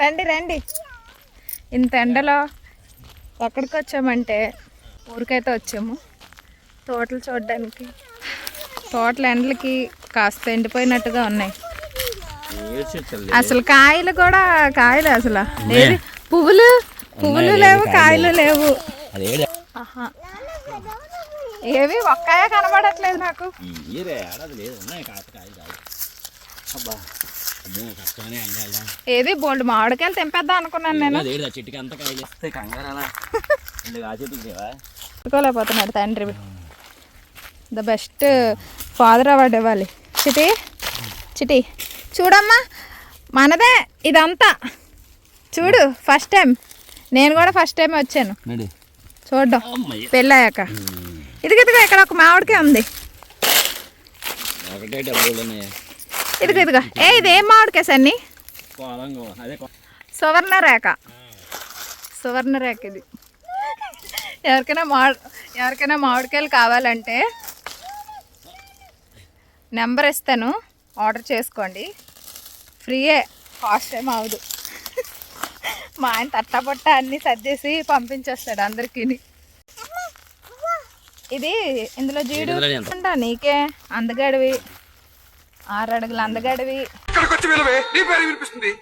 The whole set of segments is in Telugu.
రండి రండి. ఇంత ఎండలో ఎక్కడికి వచ్చామంటే ఊరికైతే వచ్చాము. తోటలు చూడడానికి. తోటల ఎండలకి కాస్త ఎండిపోయినట్టుగా ఉన్నాయి. అసలు కాయలు కూడా కాయలు అసలు. ఏది? పువ్వులు? పువ్వులు లేవు కాయలు? లేవు. ఏవి? ఒక్కాయ కనబడట్లేదు నాకు. ఏది బోల్డ్ మామిడికాయలు తెంపేద్దాం అనుకున్నాను నేను. చెట్టుకి అంత కాయలు తండ్రి. ద బెస్ట్ ఫాదర్ అవార్డు ఇవ్వాలి. చిటి చిటి. చూడమ్మా మనదే ఇదంతా. చూడు ఫస్ట్ టైం నేను కూడా ఫస్ట్ టైం వచ్చాను. చూడ్డం. అమ్మయ్య. పెళ్ళాక ఇదిగో ఇదిగో ఇక్కడ ఒక మామిడికాయ ఉంది. ఇదిగో ఇదిగో. ఏ ఇది ఏం మామిడికాయ సన్ని? కోలంగో అదే కో- సువర్ణ రేఖ సువర్ణ రేఖ ఇది. ఎవరికైనా మా ఎవరికైనా మామిడికాయలు కావాలంటే నెంబర్ ఇస్తాను. ఆర్డర్ చేసుకోండి. ఫ్రీయే. కాస్ట్ ఏం అవదు మా ఆయన తట్టబొట్ట అన్నీ సర్దేసి పంపించేస్తాడు అందరికీ. ఇది ఇందులో జీడు నీకే? అందగాడివి. ఆరు అడుగులు అందగాడివి. ఇక్కడికి వచ్చి విలువే నీ పేరు వినిపిస్తుంది.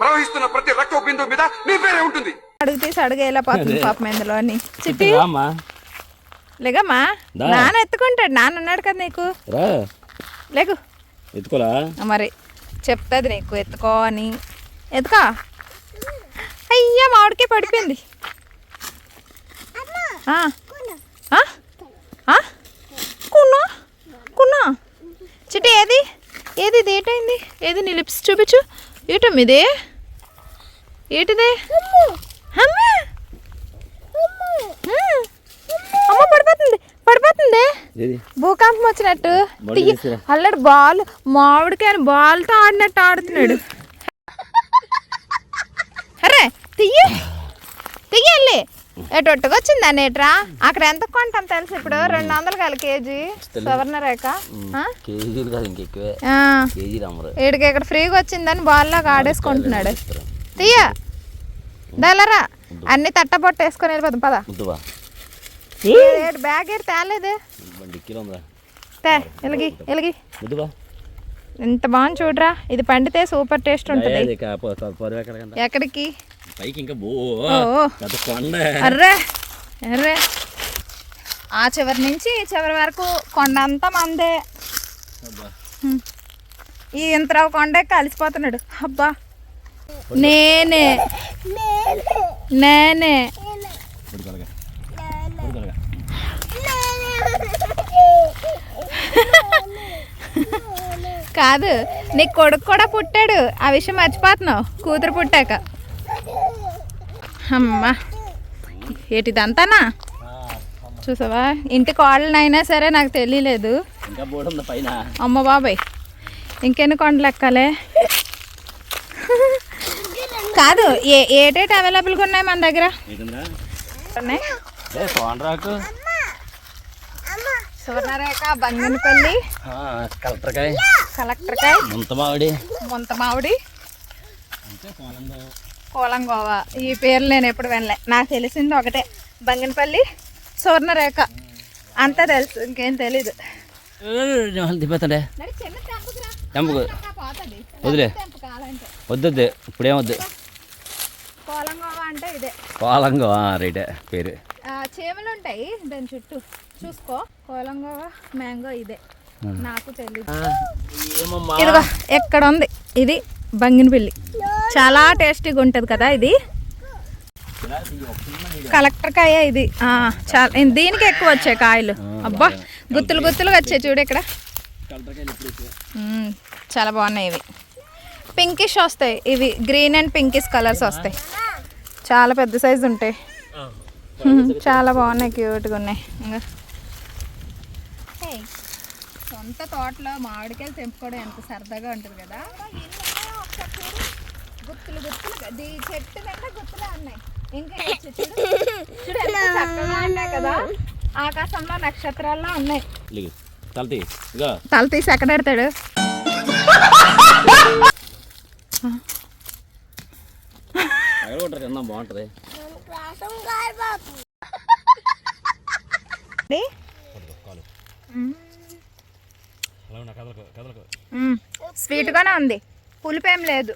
ప్రవహిస్తున్న ప్రతి రక్త బిందువు మీద నీ పేరే ఉంటుంది. అడుగు తీసి అడుగు ఎలా పోతుంది పాపం ఇందులో అని. చిట్టి. లేగమ్మా. నాన్న ఎత్తుకుంటాడు. నాన్న ఉన్నాడు కదా నీకు. రా. లేకు ఎత్తుకోలా మరి చెప్తుంది నీకు ఎత్తుకో అని. ఎత్తుకో. అయ్యా మామిడికే పడిపోయింది ఆ. ఆ? ఆ? కున్నా కున్నా చిట్టి ఏది ఏది ఇది? ఏటైంది? ఏది నీ లిప్స్ చూపించు. ఏటమ్ ఇది ఏటిదే? అమ్మా! పడిపోతుంది. పడిపోతుంది. భూకంపం వచ్చినట్టు. అల్లడు బాల్ మామిడికాయని బాల్తో ఆడినట్టు ఆడుతున్నాడు. అరే తీయ తీయాలి ఎటొట్టుకు వచ్చిందా నేట్రా అక్కడ ఎంత కొంటాం తెలుసు ఇప్పుడు? రెండు వందలు కాదు కేజీ. సువర్ణ రేఖ? కేజీలు కాదు ఇంకెక్కువే. వీడికి ఇక్కడ ఫ్రీగా వచ్చిందని బాల్లాగా ఆడేసుకుంటున్నాడు తీయ. దళరా అన్ని తట్టబొట్ట వేసుకొని వెళ్ళిపోతాం పద. బ్యాగ్ ఏడు తేలేదే? ఎలిగి ఎలిగి. ఎంత బాగుంది చూడరా. ఇది పండితే సూపర్ టేస్ట్ ఉంటుంది. ఎక్కడికి? పైకి ఇంకా బో పెద్ద కొండ. అర్రే అర్రే. ఆ చివరి నుంచి ఈ చివరి వరకు కొండ అంతా మందే. ఈ ఇంతరావు కొండే కలిసిపోతున్నాడు. అబ్బా. నేనే. నేనే. కాదు నీ కొడుకు కూడా పుట్టాడు. ఆ విషయం మర్చిపోతున్నావు. కూతురు పుట్టాక. అమ్మా ఏటిదంతానా? చూసావా? ఇంటి కోళ్ళనైనా సరే నాకు తెలియలేదు అమ్మ బాబాయ్ ఇంకెన్ని కొండలు ఎక్కాలే? కాదు ఏ ఏటేటి అవైలబుల్గా ఉన్నాయి మన దగ్గర? ఉన్నాయి. సువర్ణరేఖ బంగనపల్లి కలెక్టర్కాయ. కలెక్టర్కాయ ముంత మామిడి ముంత మామిడి అంతే కోలంలో కోలంగోవా ఈ పేర్లు నేను ఎప్పుడు వినలే. నాకు తెలిసింది ఒకటే. బంగనపల్లి సువర్ణరేఖ. అంతా తెలుసు ఇంకేం తెలీదు. దిపోతాడే తెంపకు. వదిలే. ఇప్పుడేమొద్దు కోలంగోవా అంటే ఇదే. కోలంగో రైటే పేరు. చీమలు ఉంటాయి దాని చుట్టూ. చూసుకో. కోలంగోవా మ్యాంగో ఇదే. నాకు తెలియదు ఇదిగో ఎక్కడ ఉంది ఇది బంగినపల్లి. చాలా టేస్టీగా ఉంటుంది కదా ఇది. కలెక్టర్ కాయ ఇది. ఆ, చాలా దీనికి ఎక్కువ వచ్చాయి కాయలు. అబ్బా గుత్తులు గుత్తులుగా వచ్చాయి చూడు ఇక్కడ. చాలా బాగున్నాయి ఇవి. పింకిష్ వస్తాయి. ఇవి గ్రీన్ అండ్ పింకిష్ కలర్స్ వస్తాయి. చాలా పెద్ద సైజు ఉంటాయి. చాలా బాగున్నాయి క్యూట్గా ఉన్నాయి. ఇంకా. సొంత తోటలో మామిడికాయలు తెంపుకోవడం ఎంత సరదాగా ఉంటుంది కదా. గుత్తులు గుత్తులు. దీ చెట్టు నిండా గుత్తులే ఉన్నాయి. ఇంకా చూడు. ఎంత చక్కగా ఉన్నాయి కదా. ఆకాశంలో నక్షత్రాల్లో ఉన్నాయి. తల తీసి ఎక్కడ పెడతాడు? బాగుంటుంది. స్వీట్గానే ఉంది. పులుపు ఏం లేదు.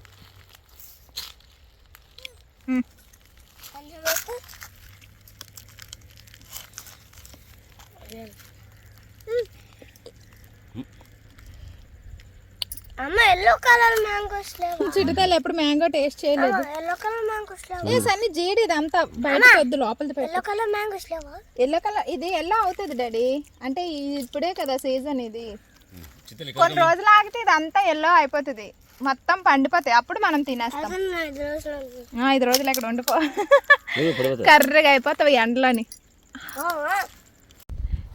అమ్మ ఎల్లో కలర్ మ్యాంగోస్ లేవా? చిరుతలు ఎప్పుడు మ్యాంగో టేస్ట్ చేయలేదు. ఎల్లో కలర్ మ్యాంగోస్ లేవా? ఏ సన్ని జీడి ఇదంతా బయట వద్దు లోపలిది పెట్టు. ఎల్లో కలర్ మ్యాంగోస్ లేవా? ఎల్లో కలర్ ఇది ఎల్లో అవుతుంది డాడీ. అంటే ఇప్పుడే కదా సీజన్ ఇది. కొన్ని రోజులు ఆగితే ఇదంతా ఎల్లో అయిపోతుంది. మొత్తం పండిపోతాయి. అప్పుడు మనం తినేస్తాం. ఐదు రోజులు ఇక్కడ ఉండిపో. కర్రగా అయిపోతావు ఈ ఎండలోని.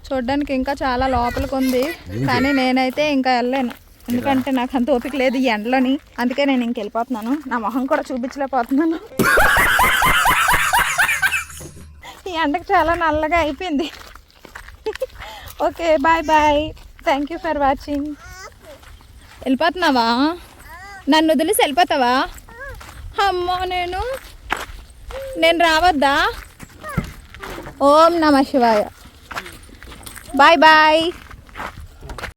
చూడడానికి ఇంకా చాలా లోపలికి ఉంది. కానీ నేనైతే ఇంకా వెళ్ళలేను. ఎందుకంటే నాకు అంత ఓపిక లేదు ఈ ఎండలోని. అందుకే నేను ఇంక వెళ్ళిపోతున్నాను. నా మొహం కూడా చూపించలేకపోతున్నాను. ఈ ఎండకి చాలా నల్లగా అయిపోయింది. Okay bye bye. Thank you for watching వెళ్ళిపోతున్నావా? నన్ను వదిలేసి వెళ్ళిపోతావా? అమ్మో నేను నేను రావద్దా? ఓం నమ శివాయ. Bye bye.